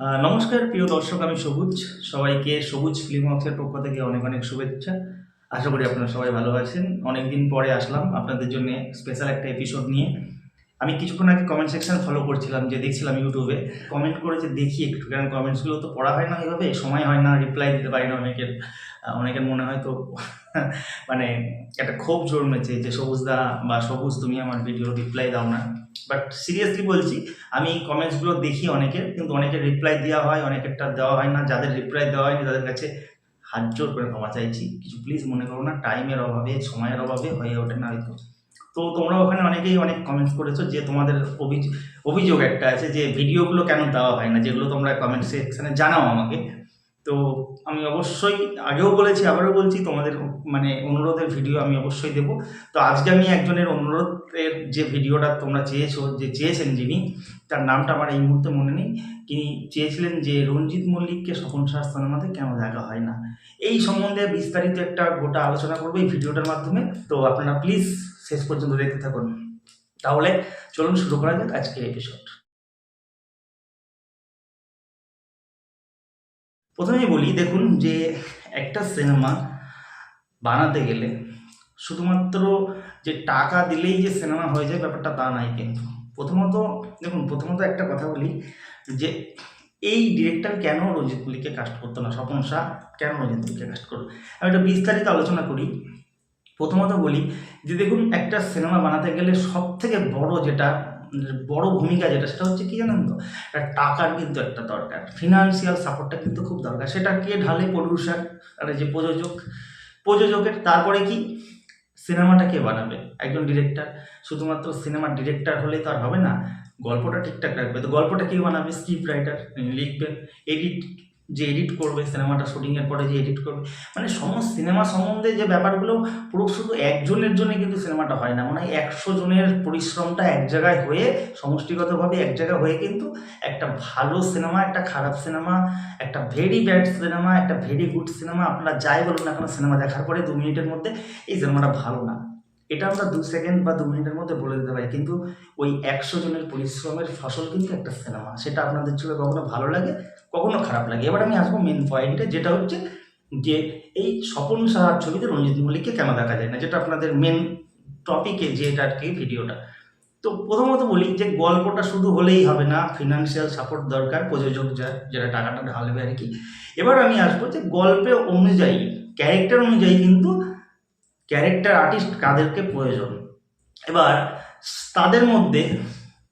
নমস্কার, প্রিয় দর্শক, আমি সবুজ। সবাইকে সবুজ ফিল্ম হাউসের পক্ষ থেকে অনেক অনেক শুভেচ্ছা। আশা করি আপনারা সবাই ভালো আছেন। অনেকদিন পরে আসলাম আপনাদের জন্য স্পেশাল একটা এপিসোড নিয়ে। আমি কিছুক্ষণ আগে কমেন্ট সেকশন ফলো করছিলাম, যে দেখছিলাম ইউটিউবে কমেন্ট করেছে, দেখি একটু। কারণ কমেন্টসগুলো তো পড়া হয় না এভাবে, সময় হয় না রিপ্লাই দিতে পারি না অনেকের। অনেকের মনে হয় তো মানে একটা ক্ষোভ জন্মেছে যে সবুজদা বা সবুজ, তুমি আমার ভিডিও রিপ্লাই দাও না। বাট সিরিয়াসলি বলছি, আমি কমেন্টসগুলো দেখি অনেকের, কিন্তু অনেকের রিপ্লাই দেওয়া হয়, অনেকেরটা দেওয়া হয় না। যাদের রিপ্লাই দেওয়া হয়নি, তাদের কাছে হাত জোর করে ক্ষমা চাইছি। কিছু প্লিজ মনে করো না টাইমের অভাবে, সময়ের অভাবে হয়ে ওঠে না হয়তো। তো তোমরা ওখানে অনেকেই অনেক কমেন্টস করেছ যে, তোমাদের অভিযোগ একটা আছে যে ভিডিওগুলো কেন দেওয়া হয় না? যেগুলো তোমরা কমেন্ট সেকশানে জানাও আমাকে। তো আমি অবশ্যই আগেও বলেছি, আবারও বলছি, তোমাদের মানে অনুরোধের ভিডিও আমি অবশ্যই দেবো। তো আজকে আমি একজনের অনুরোধের যে ভিডিওটা তোমরা চেয়েছো, যে চেয়েছেন যিনি, তার নামটা আমার এই মুহূর্তে মনে নেই। তিনি চেয়েছিলেন যে রঞ্জিত মল্লিককে স্বপন শাহ সিনেমাতে কেন দেখা হয় না। এই সম্বন্ধে বিস্তারিত একটা গোটা আলোচনা করব এই ভিডিওটার মাধ্যমে। তো আপনারা প্লিজ শেষ পর্যন্ত দেখতে থাকুন। তাহলে চলুন শুরু করা যাক আজকের এপিসোড প্রথমেই বলি, দেখুন যে একটা সিনেমা বানাতে গেলে শুধুমাত্র যে টাকা দিলেই যে সিনেমা হয়ে যায় ব্যাপারটা তা নাই কিন্তু। প্রথমত, দেখুন, প্রথমত একটা কথা বলি যে এই ডিরেক্টর কেন রঞ্জিত মল্লিককে কাস্ট করতো না? স্বপন শাহ কেন রঞ্জিত মল্লিককে কাস্ট করবে আমি একটা বিস্তারিত আলোচনা করি। প্রথমত বলি যে, দেখুন, একটা সিনেমা বানাতে গেলে সব থেকে বড় যেটা বড় ভূমিকা যেটা, সেটা হচ্ছে কি জানেন তো? একটা টাকার কিন্তু একটা দরকার। ফিনান্সিয়াল সাপোর্টটা কিন্তু খুব দরকার। সেটা কে ঢালে? প্রডিউসার আর যে প্রযোজক, প্রযোজকের। তারপরে কি? সিনেমাটা কে বানাবে? একজন ডিরেক্টর শুধুমাত্র সিনেমার ডিরেক্টর হলে তো আর হবে না। গল্পটা ঠিকঠাক রাখবে। তো গল্পটা কে বানাবে? স্ক্রিপ্ট রাইটার লিখবেন। এডিট যে এডিট করবে, সিনেমাটা শুটিংয়ের পরে যে এডিট করবে মানে সমস্ত সিনেমা সম্বন্ধে যে ব্যাপারগুলো পুরো শুধু একজনের জন্য কিন্তু সিনেমাটা হয় না। মানে একশো জনের পরিশ্রমটা এক জায়গায় হয়ে, সমষ্টিগতভাবে এক জায়গায় হয়ে কিন্তু একটা ভালো সিনেমা, একটা খারাপ সিনেমা, একটা ভেরি ব্যাড সিনেমা, একটা ভেরি গুড সিনেমা, আপনারা যাই বলুন না কেন সিনেমা দেখার পরে দু মিনিটের মধ্যে এই সিনেমাটা ভালো না। এটা আমরা দু সেকেন্ড বা দু মিনিটের মধ্যে বলে দিতে পারি। কিন্তু ওই একশো জনের পরিশ্রমের ফসল কিন্তু একটা সিনেমা সেটা আপনাদের চোখে কখনো ভালো লাগে, কখনো খারাপ লাগে। এবার আমি আসব মেন পয়েন্টে যেটা হচ্ছে যে এই স্বপন সাহার ছবিতে রঞ্জিত মল্লিককে কেন দেখা যায় না? যেটা আপনাদের মেন টপিকে যে এটা আর কি ভিডিওটা। তো প্রথমত বলি যে গল্পটা শুধু হলেই হবে না ফিনান্সিয়াল সাপোর্ট দরকার, প্রযোজক যা যেটা টাকাটা ঢালবে আর কি। এবার আমি আসব যে গল্পে অনুযায়ী ক্যারেক্টার অনুযায়ী কিন্তু ক্যারেক্টার আর্টিস্ট কাদেরকে প্রয়োজন। এবার, তাদের মধ্যে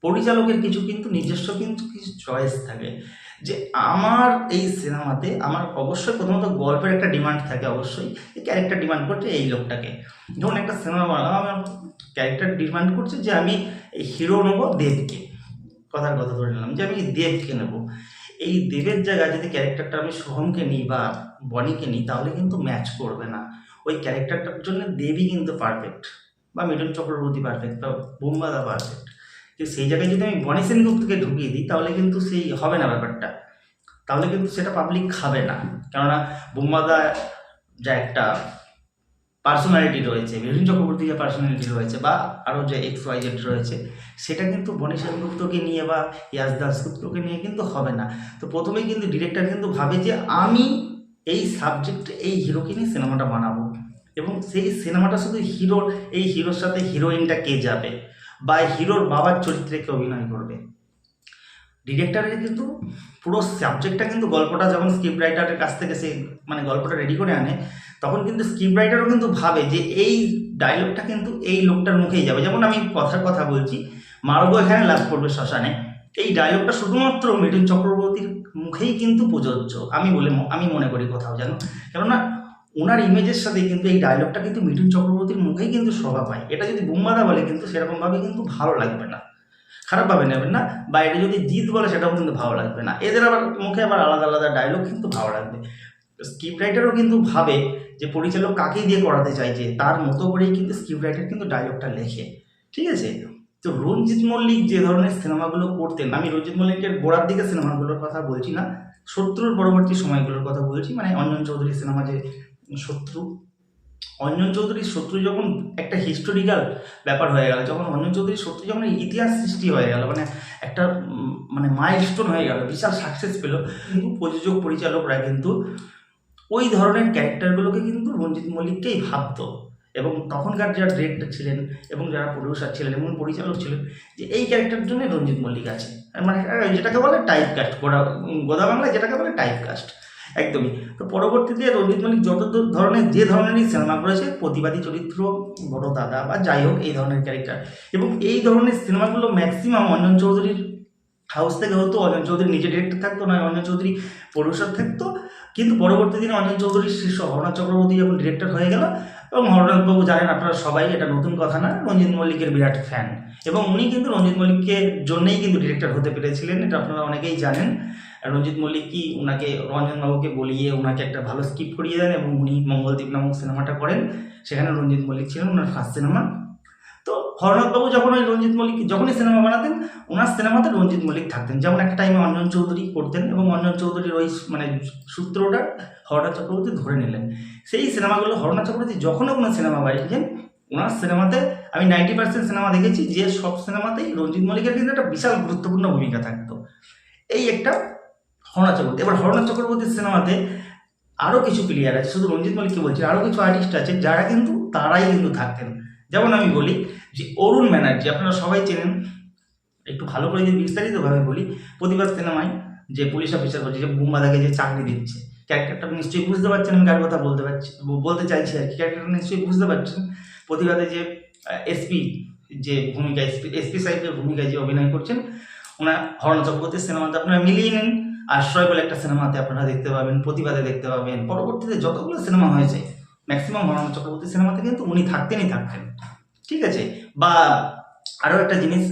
পরিচালকের কিছু কিন্তু নিজস্ব কিন্তু কিছু চয়েস থাকে। যে আমার এই সিনেমাতে আমার অবশ্যই প্রথমত গল্পের একটা ডিমান্ড থাকে অবশ্যই, এই ক্যারেক্টার ডিমান্ড করছে এই লোকটাকে। ধরুন একটা সিনেমা বানালাম, আমার ক্যারেক্টার ডিমান্ড করছে যে আমি এই হিরো নেব দেবকে। কথার কথা ধরে নিলাম যে আমি দেবকে নেব। এই দেবের জায়গায় যদি ক্যারেক্টারটা আমি সোহমকে নিই বা বনিকে নিই, তাহলে কিন্তু ম্যাচ করবে না। ওই ক্যারেক্টারটার জন্য দেবী কিন্তু পারফেক্ট বা মিঠুন চক্রবর্তী পারফেক্ট বা বোম্বাদা পারফেক্ট কিন্তু সেই জায়গায় যদি আমি বনি সেনগুপ্তকে ঢুকিয়ে দিই, তাহলে কিন্তু সেই হবে না ব্যাপারটা। তাহলে কিন্তু সেটা পাবলিক খাবে না। কেননা বোম্বাদা যা একটা পার্সোনালিটি রয়েছে, মিঠুন চক্রবর্তী যে পার্সোনালিটি রয়েছে বা আরও যে এক্স ওয়াই জেড রয়েছে, সেটা কিন্তু বনি সেনগুপ্তকে নিয়ে বা ইয়াস দাসগুপ্তকে নিয়ে কিন্তু হবে না। তো প্রথমেই কিন্তু ডিরেক্টর কিন্তু ভাবে যে আমি এই সাবজেক্ট এই হিরোকে নিয়ে সিনেমাটা বানাবো। এবং সেই সিনেমাটা শুধু হিরোর, এই হিরোর সাথে হিরোইনটা কে যাবে? বা হিরোর বাবার চরিত্রে কে অভিনয় করবে? ডিরেক্টরের কিন্তু পুরো সাবজেক্টটা কিন্তু গল্পটা যখন স্ক্রিপ্ট রাইটারের কাছ থেকে সে মানে গল্পটা রেডি করে আনে, তখন কিন্তু স্ক্রিপ্ট রাইটারও কিন্তু ভাবে যে এই ডায়লগটা কিন্তু এই লোকটার মুখেই যাবে। যেমন আমি কথার কথা বলছি, মার্গ এখানে লাভ করবে শ্মশানে। এই ডায়লগটা শুধুমাত্র মিঠুন চক্রবর্তীর মুখেই কিন্তু প্রযোজ্য। আমি বলে, আমি মনে করি কোথাও যেন কেননা ওনার ইমেজের সাথে কিন্তু এই ডায়লগটা কিন্তু মিঠুন চক্রবর্তীর মুখেই কিন্তু শোভা পায়। এটা যদি বুম্বাদা বলে কিন্তু সেরকমভাবে কিন্তু ভালো লাগবে না। খারাপভাবে নেবেন না, বা এটা যদি জিত বলে সেটাও কিন্তু ভালো লাগবে না। এদের আবার মুখে আবার আলাদা আলাদা ডায়লগ কিন্তু ভালো লাগবে। স্ক্রিপ্ট রাইটারও কিন্তু ভাবে যে পরিচালক কাকে দিয়ে করাতে চাইছে তার মতো করেই কিন্তু স্ক্রিপ্ট রাইটার কিন্তু ডায়লগটা লেখে। ঠিক আছে? তো রঞ্জিত মল্লিক যে ধরনের সিনেমাগুলো করতেন, আমি রঞ্জিত মল্লিকের গোড়ার দিকে সিনেমাগুলোর কথা বলছি না, শত্রুর পরবর্তী সময়গুলোর কথা বলছি মানে অঞ্জন চৌধুরীর সিনেমা যে শত্রু। অঞ্জন চৌধুরীর শত্রু যখন একটা হিস্টোরিক্যাল ব্যাপার হয়ে গেল, যখন অঞ্জন চৌধুরীর শত্রু যখন ইতিহাস সৃষ্টি হয়ে গেল মানে একটা মানে মাইলস্টোন হয়ে গেল, বিশাল সাকসেস পেল, কিন্তু প্রযোজক, পরিচালকরা কিন্তু ওই ধরনের ক্যারেক্টারগুলোকে কিন্তু রঞ্জিত মল্লিককেই ভাবতো। এবং তখনকার যারা ডিরেক্টর ছিলেন এবং যারা প্রডিউসার ছিলেন এবং পরিচালক ছিলেন, যে এই ক্যারেক্টারের জন্য রঞ্জিত মল্লিক আছে। মানে যেটাকে বলে টাইপ কাস্ট গোড়া গোদা বাংলায় যেটাকে বলে টাইপ কাস্ট একদমই। তো পরবর্তীতে রঞ্জিত মল্লিক যত ধরনের যে ধরনেরই সিনেমা করেছে, প্রতিবাদী চরিত্র, বড় দাদা বা যাই হোক, এই ধরনের ক্যারেক্টার এবং এই ধরনের সিনেমাগুলো ম্যাক্সিমাম অঞ্জন চৌধুরীর হাউস থেকে হতো। অঞ্জন চৌধুরী নিজে ডিরেক্টর থাকতো, নয়, অঞ্জন চৌধুরী প্রডিউসার থাকতো। কিন্তু পরবর্তী দিনে অঞ্জন চৌধুরীর শীর্ষ অরুণা চক্রবর্তী যখন ডিরেক্টর হয়ে গেল এবং হরনাথবাবু জানেন আপনারা সবাই, এটা নতুন কথা না, রঞ্জিত মল্লিকের বিরাট ফ্যান এবং উনি কিন্তু রঞ্জিত মল্লিকের জন্যেই কিন্তু ডিরেক্টর হতে পেরেছিলেন, এটা আপনারা অনেকেই জানেন। রঞ্জিত মল্লিক কি ওনাকে রঞ্জনবাবুকে বলিয়ে ওনাকে একটা ভালো স্কিপ করিয়ে দেন এবং উনি মঙ্গলদ্বীপ নামক সিনেমাটা করেন। সেখানে রঞ্জিত মল্লিক ছিলেন ওনার ফার্স্ট সিনেমা তো হরনাথবাবু যখন ওই রঞ্জিত মল্লিক যখনই সিনেমা বানাতেন, ওনার সিনেমাতে রঞ্জিত মল্লিক থাকতেন। যেমন একটা টাইমে অঞ্জন চৌধুরী করতেন এবং অঞ্জন চৌধুরীর ওই মানে সূত্রটা হরনাথ চক্রবর্তী ধরে নিলেন। সেই সিনেমাগুলো হরনাথ চক্রবর্তী যখনও কোনো সিনেমা বানিয়েছেন, ওনার সিনেমাতে আমি নাইনটি পার্সেন্ট সিনেমা দেখেছি, যে সব সিনেমাতেই রঞ্জিত মল্লিকের কিন্তু একটা বিশাল গুরুত্বপূর্ণ ভূমিকা থাকতো। এই একটা হরনাথ চক্রবর্তী। এবার হরনাথ চক্রবর্তীর সিনেমাতে আরও কিছু প্লেয়ার আছে। শুধু রঞ্জিত মল্লিককে বলছি আরও কিছু আর্টিস্ট আছে যারা কিন্তু তারাই কিন্তু থাকতেন। যেমন আমি বলি যে অরুণ ব্যানার্জি, আপনারা সবাই চেনেন, একটু ভালো করে যদি বিস্তারিতভাবে বলি, প্রতিবাদ সিনেমায় যে পুলিশ অফিসার করছে যে বুম্বাদাকে যে চাকরি দিচ্ছে, ক্যারেক্টারটা আপনি নিশ্চয়ই বুঝতে পারছেন, আমি কার কথা বলতে পারছি বলতে চাইছি আর কি, ক্যারেক্টারটা নিশ্চয়ই বুঝতে পারছেন। প্রতিবাদে যে এসপি যে ভূমিকা এসপি এসপি সাহেবের ভূমিকায় যে অভিনয় করছেন, ওনার হরণ চক্রবর্তীর সিনেমাতে আপনারা মিলিয়ে নিন আশ্রয় বলে একটা সিনেমাতে আপনারা দেখতে পাবেন, প্রতিবাদে দেখতে পাবেন। পরবর্তীতে যতগুলো সিনেমা হয়েছে ম্যাক্সিমাম হরণ চক্রবর্তী সিনেমাতে কিন্তু উনি থাকতেনই থাকতেন। ঠিক আছে? বা আরও একটা জিনিস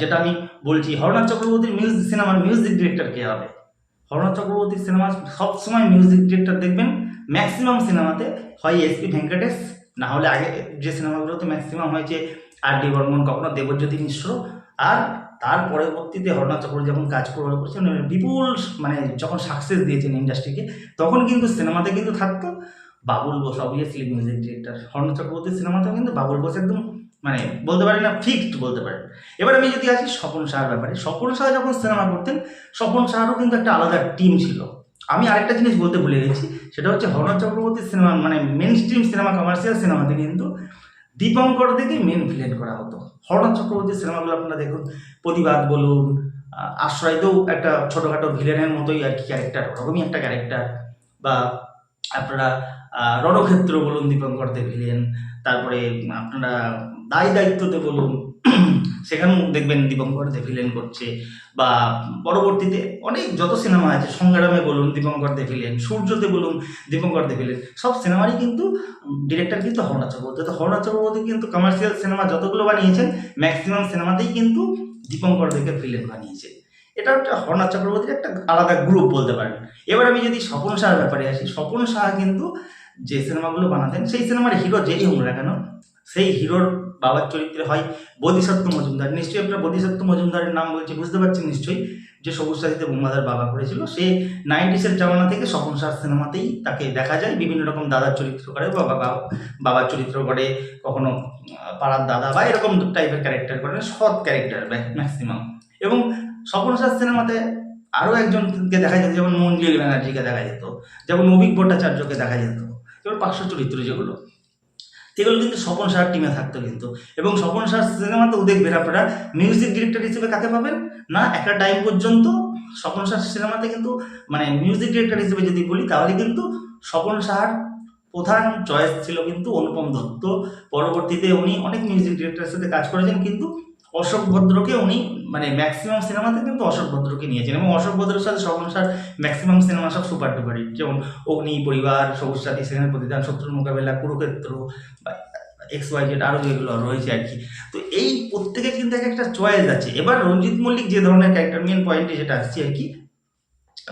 যেটা আমি বলছি, হরনাথ চক্রবর্তীর মিউজিক সিনেমার মিউজিক ডিরেক্টর কে হবে? হরনাথ চক্রবর্তীর সিনেমা সবসময় মিউজিক ডিরেক্টর দেখবেন ম্যাক্সিমাম সিনেমাতে হয় এসপি ভেঙ্কটেশ না হলে আগে যে সিনেমাগুলোতে ম্যাক্সিমাম হয়েছে আর ডি বর্মন, কখনো দেবজ্যোতি মিশ্র, আর তার পরবর্তীতে হরনাথ চক্রবর্তী যখন কাজ করে করছেন বিপুল মানে যখন সাকসেস দিয়েছেন ইন্ডাস্ট্রিকে তখন কিন্তু সিনেমাতে কিন্তু থাকতো। Babul Bose obviously music director Haranath চক্রবর্তীর সিনেমাতেও কিন্তু বাবুল বোস একদম মানে বলতে পারি না ফিক্সড বলতে পারেন এবার আমি যদি আসি স্বপন শাহর ব্যাপারে, স্বপন শাহ যখন সিনেমা করতেন, স্বপন শাহরও কিন্তু একটা আলাদা টিম ছিল। আমি আরেকটা জিনিস বলতে ভুলে গেছি, সেটা হচ্ছে হর্ণ চক্রবর্তীর সিনেমা মানে মেন স্ট্রিম সিনেমা কমার্শিয়াল সিনেমাতে কিন্তু দীপঙ্কর থেকে মেন ভিলেন করা হতো। হর্ণ চক্রবর্তীর সিনেমাগুলো আপনারা দেখুন, প্রতিবাদ বলুন আশ্রয়তেও একটা ছোটোখাটো ভিলেনের মতোই আর কি ক্যারেক্টার ওরকমই একটা ক্যারেক্টার বা আপনারা রণক্ষেত্র বলুন, দীপঙ্কর দে ভিলেন, তারপরে আপনারা দায় দায়িত্বতে বলুন, সেখানেও দেখবেন দীপঙ্কর দে ভিলেন করছে, বা পরবর্তীতে অনেক যত সিনেমা আছে, সংগ্রামে বলুন, দীপঙ্কর দে ভিলেন, সূর্যতে বলুন, দীপঙ্কর দে ভিলেন, সব সিনেমারই কিন্তু ডিরেক্টর কিন্তু হরনাথ চক্রবর্তী। তো হরনাথ চক্রবর্তী কিন্তু কমার্শিয়াল সিনেমা যতগুলো বানিয়েছেন ম্যাক্সিমাম সিনেমাতেই কিন্তু দীপঙ্কর দেকে ভিলেন বানিয়েছে। এটা একটা হরনাথ চক্রবর্তীর একটা আলাদা গ্রুপ বলতে পারেন। এবার আমি যদি স্বপন শাহর ব্যাপারে আসি, স্বপন শাহ কিন্তু যে সিনেমাগুলো বানাতেন, সেই সিনেমার হিরো যেই হোক না কেন, সেই হিরোর বাবার চরিত্রে হয় বোধিসত্ত্ব মজুমদার। নিশ্চয়ই আপনার বোধিসত্ত্ব মজুমদারের নাম বলছি, বুঝতে পারছেন নিশ্চয়ই যে সবুজ সাথীতে বোমাদার বাবা করেছিল। সে নাইনটিসের জামানা থেকে স্বপন শাহ সিনেমাতেই তাকে দেখা যায়, বিভিন্ন রকম দাদার চরিত্র করে বা বাবা, বাবার চরিত্র করে কখনো পাড়ার দাদা বা এরকম টাইপের ক্যারেক্টার করে, সৎ ক্যারেক্টার ম্যাক্সিমাম এবং স্বপন সিনেমাতে আরও একজনকে দেখা যেত, যেমন মঞ্জুল ব্যানার্জিকে দেখা যেত, যেমন অভিক ভট্টাচার্যকে দেখা যেত এবার পার্শ্ব চরিত্র যেগুলো। সেগুলো কিন্তু স্বপন শাহর টিমে থাকতো কিন্তু। এবং স্বপন শাহ সিনেমাতেও দেখবেন আপনারা মিউজিক ডিরেক্টর হিসেবে কাকে পাবেন? না, একটা টাইম পর্যন্ত স্বপন শাহ সিনেমাতে কিন্তু মানে মিউজিক ডিরেক্টর হিসেবে যদি বলি, তাহলে কিন্তু স্বপন শাহর প্রধান চয়েস ছিল কিন্তু অনুপম দত্ত। পরবর্তীতে উনি অনেক মিউজিক ডিরেক্টরের সাথে কাজ করেছেন কিন্তু অশোক ভদ্রকে উনি মানে ম্যাক্সিমাম সিনেমাতে কিন্তু অশোক ভদ্রকে নিয়েছেন এবং অশোক ভদ্রের সাথে স্বপন শাহর ম্যাক্সিমাম সিনেমা সব সুপার ডুপার যেমন অগ্নি, পরিবার, সবুজ সাথী, সেখানে প্রতিদান, শত্রুর মোকাবেলা, কুরুক্ষেত্র এক্স ওয়াই জেড আরও যেগুলো রয়েছে আর কি। তো এই প্রত্যেকের কিন্তু এক একটা চয়েস আছে। এবার রঞ্জিত মল্লিক যে ধরনের ক্যারেক্টার মেন পয়েন্টে যেটা আসছে আর কি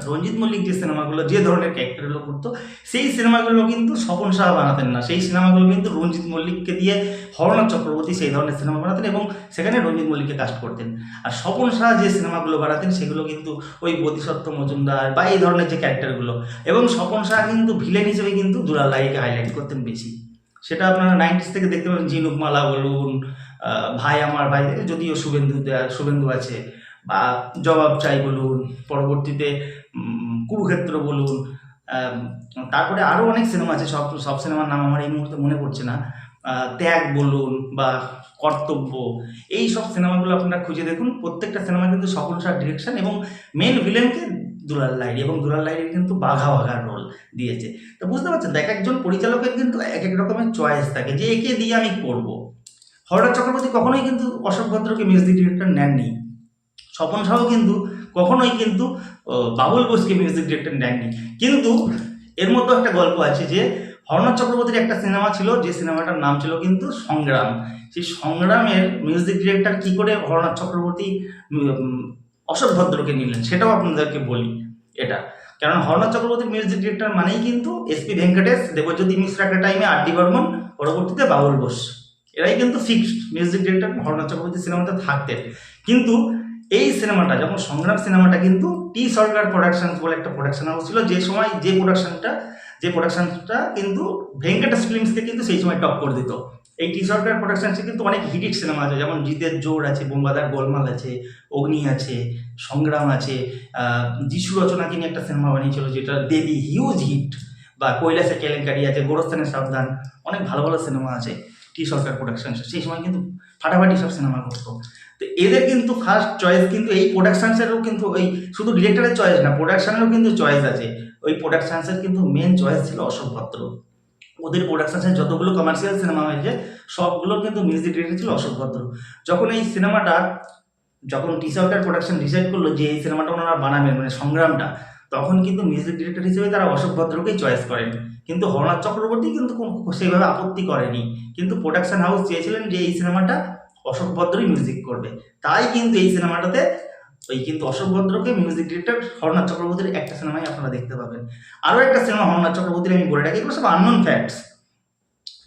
রঞ্জিত মল্লিক যে সিনেমাগুলো, যে ধরনের ক্যারেক্টারগুলো করতো, সেই সিনেমাগুলো কিন্তু স্বপন শাহ বানাতেন না। সেই সিনেমাগুলো কিন্তু রঞ্জিত মল্লিককে দিয়ে হরনাথ চক্রবর্তী সেই ধরনের সিনেমা বানাতেন এবং সেখানে রঞ্জিত মল্লিককে কাস্ট করতেন। আর স্বপন শাহ যে সিনেমাগুলো বানাতেন, সেগুলো কিন্তু ওই বোধিসত্ত্ব, মজুমদার বা এই ধরনের যে ক্যারেক্টারগুলো। এবং স্বপন শাহ কিন্তু ভিলেন হিসেবে কিন্তু দুলাল লাইকে হাইলাইট করতেন বেশি। সেটা আপনারা নাইনটিস থেকে দেখতে পাবেন, ঝিনুকমালা বলুন ভাই আমার ভাই, যদিও শুভেন্দু শুভেন্দু আছে, বা জবাব চাই বলুন, পরবর্তীতে কুরুক্ষেত্র বলুন তারপরে আরও অনেক সিনেমা আছে, সব সব সিনেমার নাম আমার এই মুহূর্তে মনে পড়ছে না। ত্যাগ বলুন বা কর্তব্য, এই সব সিনেমাগুলো আপনারা খুঁজে দেখুন। প্রত্যেকটা সিনেমা কিন্তু সফল সার ডিরেকশন এবং মেন ভিলেনকে দুলাল লাইরি এবং দুলাল লাইরির কিন্তু বাঘা বাঘার রোল দিয়েছে। তো বুঝতে পারছেন এক একজন পরিচালকের কিন্তু এক এক রকমের চয়েস থাকে, যে একে দিয়ে আমি করব। হররাজ চক্রবর্তী কখনোই কিন্তু অশোক ভদ্রকে মিউজিক ডিরেক্টর নেননি। স্বপন সাহ কিন্তু কখনোই কিন্তু বাবুল বোসকে মিউজিক ডিরেক্টর নেননি কিন্তু এর মধ্যে একটা গল্প আছে যে, হরনাথ চক্রবর্তীর একটা সিনেমা ছিল, যে সিনেমাটার নাম ছিল কিন্তু সংগ্রাম। সেই সংগ্রামের মিউজিক ডিরেক্টর কি করে হরনাথ চক্রবর্তী অশোক ভদ্রকে নিলেন? সেটাও আপনাদেরকে বলি এটা। কারণ হরনাথ চক্রবর্তীর মিউজিক ডিরেক্টর মানেই কিন্তু এসপি ভেঙ্কটেশ দেবজ্যোতি মিশ্র একটা টাইমে আর ডি বর্মন, পরবর্তীতে বাবুল বোস। এরাই কিন্তু fixed music director Haranath Chakraborty সিনেমাতে থাকতেন। কিন্তু এই সিনেমাটা, যখন সংগ্রাম সিনেমাটা কিন্তু টি সরকার প্রোডাকশন বলে একটা প্রোডাকশন হাউস ছিল, যে সময় যে প্রোডাকশনটা যে প্রোডাকশনটা কিন্তু ভেঙ্কটেশ ফিল্মসকে কিন্তু সেই সময় টপ করে দিত। এই টি সরকার প্রোডাকশনসে কিন্তু অনেক হিট সিনেমা আছে, যেমন জিতের জোর আছে, বোম্বাদার গোলমাল আছে, অগ্নি আছে, সংগ্রাম আছে যিশু রচনাকে নিয়ে একটা সিনেমা বানিয়েছিল যেটা দেবী হিউজ হিট বা কৈলাসে কেলেঙ্কারি আছে গোরস্থানের সাবধান, অনেক ভালো ভালো সিনেমা আছে। টি সরকার প্রোডাকশন সেই সময় কিন্তু ফাটাফাটি সব সিনেমা করতো। তো এদের কিন্তু ফার্স্ট চয়েস কিন্তু এই প্রোডাকশনসেরও কিন্তু ওই শুধু ডিরেক্টরের চয়েস না প্রোডাকশনেরও কিন্তু চয়েস আছে। ওই প্রোডাকশনসের কিন্তু মেন চয়েস ছিল অশোক ভদ্র ওদের প্রোডাকশনের যতগুলো কমার্শিয়াল সিনেমা হয়েছে, সবগুলোর কিন্তু মিউজিক ডিরেক্টর ছিল অশোক ভদ্র যখন এই সিনেমাটা যখন টি সরকার প্রোডাকশন ডিসাইড করল যে এই সিনেমাটা ওনারা বানাবেন মানে সংগ্রামটা তখন কিন্তু মিউজিক ডিরেক্টর হিসেবে তারা অশোক ভদ্রকেই চয়েস করেন। কিন্তু হরনাথ চক্রবর্তী কিন্তু কোনো- সেইভাবে আপত্তি করেনি। কিন্তু প্রোডাকশন হাউস চেয়েছিলেন যে এই সিনেমাটা অশোক ভদ্রই মিউজিক করবে। তাই কিন্তু এই সিনেমাটাতে ওই কিন্তু অশোক ভদ্রকে মিউজিক ডিরেক্টর হরনাথ চক্রবর্তীর একটা সিনেমাই আপনারা দেখতে পাবেন। আরও একটা সিনেমা হরনাথ চক্রবর্তীর আমি বলে রাখি, এগুলো সব আননোন ফ্যাক্টস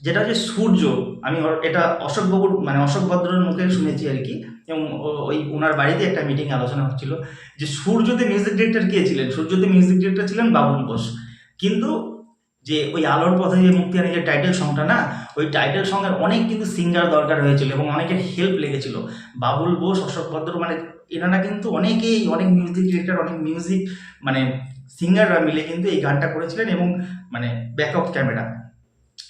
যেটা হচ্ছে সূর্য, আমি এটা অশোক বাবুর মানে অশোক ভদ্রের মুখে শুনেছি আর কি। এবং ওই ওনার বাড়িতে একটা মিটিং আলোচনা হচ্ছিল যে সূর্যতে মিউজিক ডিরেক্টর কে ছিলেন? সূর্যতে মিউজিক ডিরেক্টর ছিলেন বাবুল বোস কিন্তু যে ওই আলোর পথে যে মুক্তি আনে যে টাইটেল সংটা না, ওই টাইটেল সঙ্গের অনেক কিন্তু সিঙ্গার দরকার হয়েছিল এবং অনেকের হেল্প লেগেছিল। বাবুল বোস অশোক ভদ্র মানে এনারা কিন্তু অনেকেই অনেক মিউজিক ডিরেক্টর অনেক মিউজিক মানে সিঙ্গাররা মিলে কিন্তু এই গানটা করেছিলেন এবং মানে ব্যাকআপ ক্যামেরা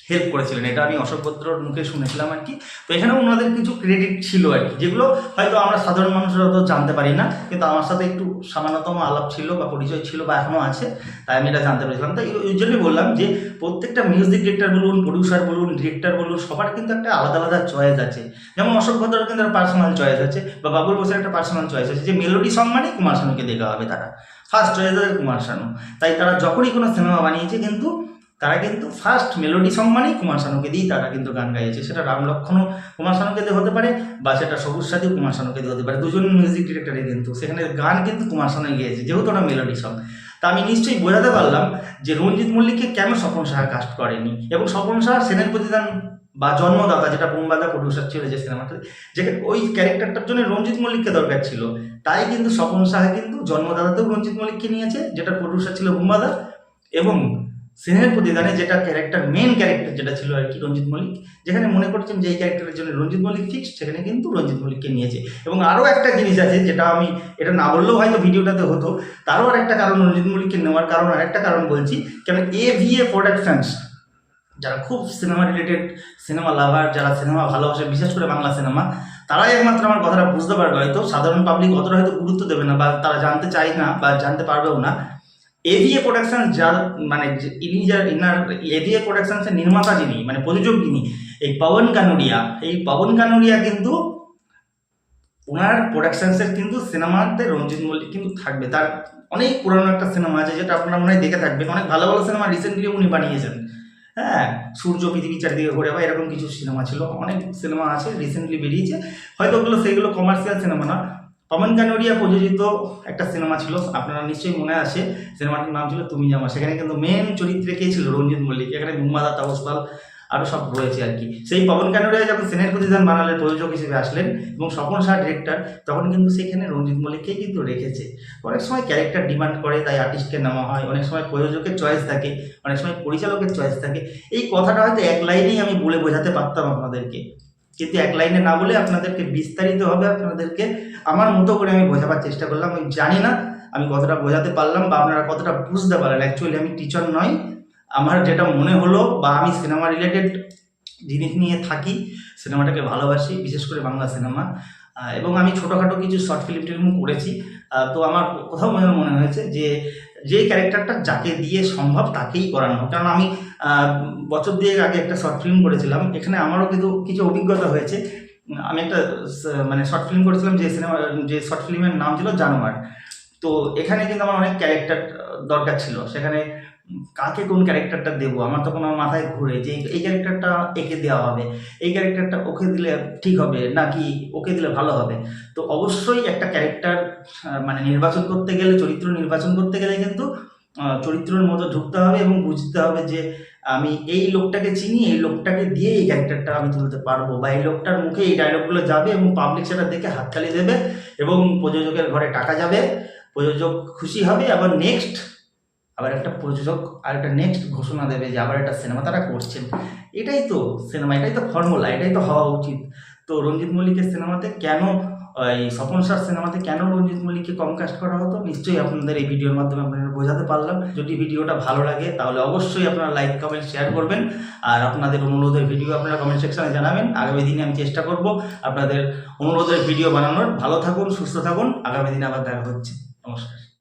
হেল্প করেছিলেন। এটা আমি অশোক ভদ্রর মুখে শুনেছিলাম আর কি। তো এখানে ওনাদের কিছু ক্রেডিট ছিল আর কি, যেগুলো হয়তো আমরা সাধারণ মানুষরা তো জানতে পারি না, কিন্তু আমার সাথে একটু সামান্যতম আলাপ ছিল বা পরিচয় ছিল বা এখনও আছে, তাই আমি এটা জানতে পেরেছিলাম। তাই ওই জন্যই বললাম যে, প্রত্যেকটা মিউজিক ডিরেক্টর বলুন প্রডিউসার বলুন ডিরেক্টর বলুন, সবার কিন্তু একটা আলাদা আলাদা চয়েস আছে। যেমন অশোক ভদ্রের কিন্তু একটা পার্সোনাল চয়েস আছে, বা বাবুল বোসের একটা পার্সোনাল চয়েস আছে, যে মেলোডি সং মানে কুমার শানুকে দেখা হবে তারা। First choice Kumar Sanu. তাই তারা যখনই কোনো সিনেমা বানিয়েছে কিন্তু তারা কিন্তু ফার্স্ট মেলোডি সং মানেই কুমার শানুকে দিয়েই তারা কিন্তু গান গাইছে। সেটা রাম লক্ষণও কুমার শানুকে দিয়ে হতে পারে বা সেটা সবুজ সাথীও কুমার শানুকে দিয়ে হতে পারে। দুজন মিউজিক ডিরেক্টরই কিন্তু, সেখানে গান কিন্তু কুমার শানু গিয়েছে, যেহেতু ওটা মেলোডি সং তা আমি নিশ্চয়ই বোঝাতে পারলাম যে রঞ্জিত মল্লিককে কেন স্বপন সাহা কাস্ট করেনি এবং স্বপন সাহা সেনের প্রতিদান বা জন্মদাতা যেটা বোমবাদা প্রডিউসার ছিল যে সিনেমাটা যেখানে ওই ক্যারেক্টারটার জন্য রঞ্জিত মল্লিককে দরকার ছিল। তাই কিন্তু স্বপন সাহা কিন্তু জন্মদাতাতেও রঞ্জিত মল্লিককে নিয়েছে, যেটা প্রডিউসার ছিল বোমবাদা। এবং সেনের প্রতিদানে যেটা ক্যারেক্টার মেন ক্যারেক্টার যেটা ছিল আর কি রঞ্জিত মল্লিক, যেখানে মনে করছেন যে এই ক্যারেক্টারের জন্য রঞ্জিত মল্লিক ফিক্স সেখানে কিন্তু রঞ্জিত মল্লিককে নিয়েছে। এবং আরও একটা জিনিস আছে যেটা আমি, এটা না বললেও হয়তো ভিডিওটাতে হতো, তারও আর একটা কারণ রঞ্জিত মল্লিককে নেওয়ার কারণ আর একটা কারণ বলছি, কেন এ ভি এ প্রোডাকশনস যারা খুব সিনেমা রিলেটেড সিনেমা লাভার যারা সিনেমা ভালোবাসে, বিশেষ করে বাংলা সিনেমা তারাই একমাত্র আমার কথাটা বুঝতে পারবে। হয়তো সাধারণ পাবলিক অতটা হয়তো গুরুত্ব দেবে না বা তারা জানতে চায় না বা জানতে পারবেও না। এভিএ প্রোডাকশন যার মানে ইনি যার ইনার এভিএ প্রোডাকশনসের নির্মাতা যিনি মানে প্রযোজক যিনি, এই পবন কানুরিয়া, এই পবন কানুরিয়া কিন্তু ওনার প্রোডাকশনসের কিন্তু সিনেমাতে রঞ্জিত মল্লিক কিন্তু থাকবে। তার অনেক পুরানো একটা সিনেমা আছে যেটা আপনারা মনে হয় দেখে থাকবেন। অনেক ভালো ভালো সিনেমা রিসেন্টলি উনি বানিয়েছেন। হ্যাঁ সূর্য পৃথিবী চারিদিকে ঘুরে বা এরকম কিছু সিনেমা ছিল। অনেক সিনেমা আছে রিসেন্টলি বেরিয়েছে। হয়তো ওগুলো সেইগুলো কমার্শিয়াল সিনেমা না। পবন কানোরিয়া প্রযোজিত একটা সিনেমা ছিল, আপনারা নিশ্চয়ই মনে আছে, সিনেমাটার নাম ছিল তুমি জামা। সেখানে কিন্তু মেন চরিত্রে কে ছিল? রঞ্জিত মল্লিক, এখানে মুম্মাদা তাবসপাল আরও সব রয়েছে আর কি। সেই পবন কানুরিয়া যখন সেনের প্রতিদান বানালেন প্রযোজক হিসেবে আসলেন এবং স্বপন শাহ ডিরেক্টর তখন কিন্তু সেখানে রঞ্জিত মল্লিককেই কিন্তু রেখেছে। অনেক সময় ক্যারেক্টার ডিমান্ড করে, তাই আর্টিস্টকে নেওয়া হয়। অনেক সময় প্রযোজকের চয়েস থাকে, অনেক সময় পরিচালকের চয়েস থাকে। এই কথাটা হয়তো এক লাইনেই আমি বলে বোঝাতে পারতাম আপনাদেরকে। কিন্তু এক লাইনে না বলে আপনাদেরকে বিস্তারিতভাবে আপনাদেরকে আমার মতো করে আমি বোঝাবার চেষ্টা করলাম। আমি জানি না আমি কতটা বোঝাতে পারলাম বা আপনারা কতটা বুঝতে পারলেন। অ্যাকচুয়ালি আমি টিচার নই। আমার যেটা মনে হলো বা আমি সিনেমা রিলেটেড জিনিস নিয়ে থাকি সিনেমাটাকে ভালোবাসি, বিশেষ করে বাংলা সিনেমা এবং আমি ছোটোখাটো কিছু শর্ট ফিল্ম টিল্ম করেছি তো আমার কোথাও মনে হয়েছে যে যে ক্যারেক্টারটা যাকে দিয়ে সম্ভব তাকেই করানো কারণ আমি বছর দুয়েক আগে একটা শর্ট ফিল্ম করেছিলাম, এখানে আমারও কিন্তু কিছু অভিজ্ঞতা হয়েছে। আমি একটা মানে শর্ট ফিল্ম করেছিলাম যে সিনেমা, যে শর্ট ফিল্মের নাম ছিল জানোয়ার। তো এখানে কিন্তু আমার অনেক ক্যারেক্টার দরকার ছিল। সেখানে কাকে কোন ক্যারেক্টারটা দেবো? আমার তখন আমার মাথায় ঘুরে যে এই ক্যারেক্টারটা একে দেওয়া হবে, এই ক্যারেক্টারটা ওকে দিলে ঠিক হবে নাকি ওকে দিলে ভালো হবে? তো অবশ্যই একটা ক্যারেক্টার মানে নির্বাচন করতে গেলে, চরিত্র নির্বাচন করতে গেলে কিন্তু চরিত্রের মতো ঢুকতে হবে এবং বুঝতে হবে যে আমি এই লোকটাকে চিনি, এই লোকটাকে দিয়ে এই ক্যারেক্টারটা আমি তুলতে পারব বা এই লোকটার মুখে এই ডায়লগগুলো যাবে এবং পাবলিক সেটা দেখে হাততালি দেবে এবং প্রযোজকের ঘরে টাকা যাবে, প্রযোজক খুশি হবে। আবার নেক্সট আবার একটা প্রযোজক আর একটা নেক্সট ঘোষণা দেবে যে আবার একটা সিনেমা তারা করছেন। এটাই তো সিনেমা এটাই তো ফর্মুলা এটাই তো হওয়া উচিত। তো রঞ্জিত মল্লিকের সিনেমাতে কেন, এই স্বপন সার সিনেমাতে কেন রঞ্জিত মল্লিককে কম কাস্ট করা হতো? নিশ্চয়ই আপনাদের এই ভিডিওর মাধ্যমে আপনাদের বোঝাতে পারলাম। যদি ভিডিওটা ভালো লাগে, তাহলে অবশ্যই আপনারা লাইক কমেন্ট শেয়ার করবেন। আর আপনাদের অনুরোধের ভিডিও আপনারা কমেন্ট সেকশনে জানাবেন। আগামী দিনে আমি চেষ্টা করব আপনাদের অনুরোধের ভিডিও বানানোর। ভালো থাকুন, সুস্থ থাকুন। আগামী দিনে আবার দেখা হচ্ছে। নমস্কার।